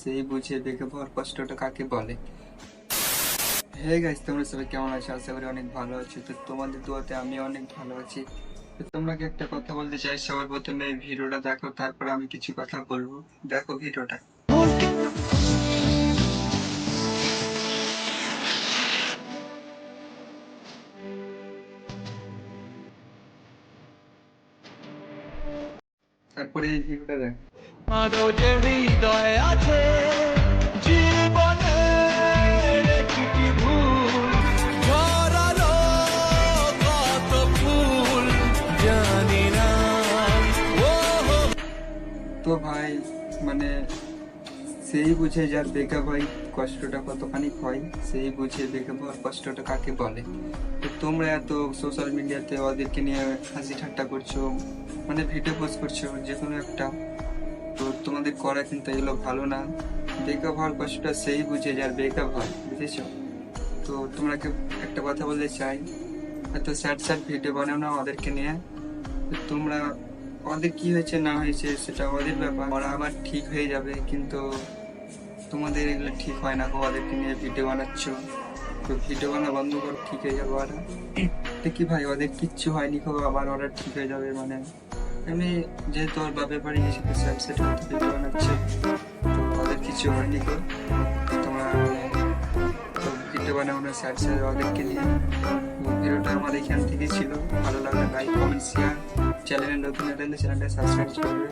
সেই বুঝিয়ে দেখে ভর কষ্টটা কাকে বলে। হে গাইস তোমরা সবাই কেমন আছো? আশা করি অনেক ভালো আছো। তো তোমাদের দোয়াতে আমি অনেক ভালো আছি। তো তোমাকে একটা কথা বলতে চাই। সবার প্রথমে ভিডিওটা দেখো, তারপর আমি কিছু কথা বলব। দেখো ভিডিওটা। তারপরে এই ভিডিওটা দেখ। না। তো ভাই মানে সেই বুঝে যার বেকআপ ভাই কষ্টটা কতখানি হয়, সেই বুঝে বেকআপ ভাই কষ্টটা কাকে বলে? তো তোমরা এত সোশ্যাল মিডিয়াতে ওদেরকে নিয়ে হাসি ঠাট্টা করছ মানে ভিডিও পোস্ট করছ যে কোনো একটা। তো তোমাদের করা, কিন্তু এগুলো ভালো না। বেকআপ হওয়ার কষ্টটা সেই বুঝে যার বেকআপ হয় বুঝেছ? তো তোমরা একটা কথা বলতে চাই? এত স্যাড স্যাড ভিডিও বানাও না ওদেরকে নিয়ে। তোমরা, ওদের কি হয়েছে, না হয়েছে, সেটা ওদের ব্যাপার। ওরা আবার ঠিক হয়ে যাবে, কিন্তু তোমাদের এগুলো ঠিক হয় না ওদেরকে নিয়ে ভিডিও বানাচ্ছ। তো ভিডিও বানা বন্ধ করো, ঠিক হয়ে যাবে ওরা। তো কি ভাই, ওদের কিচ্ছু হয়নি গো, আবার ওরা ঠিক হয়ে যাবে মানে। আমি যেহেতু ওর বাপের বাড়ি এসে তো স্যার সেটা দিতে বানাচ্ছে ওদের কিছু হয়নি তো। তোমার ভিডিও বানানোর স্যার স্যার ওদেরকে নিয়ে ভিডিওটা আমার এখান থেকে ছিল। ভালো লাগলে লাইক কমেন্ট শেয়ার চ্যানেলে নতুন চ্যানেলটা সাবস্ক্রাইব করবে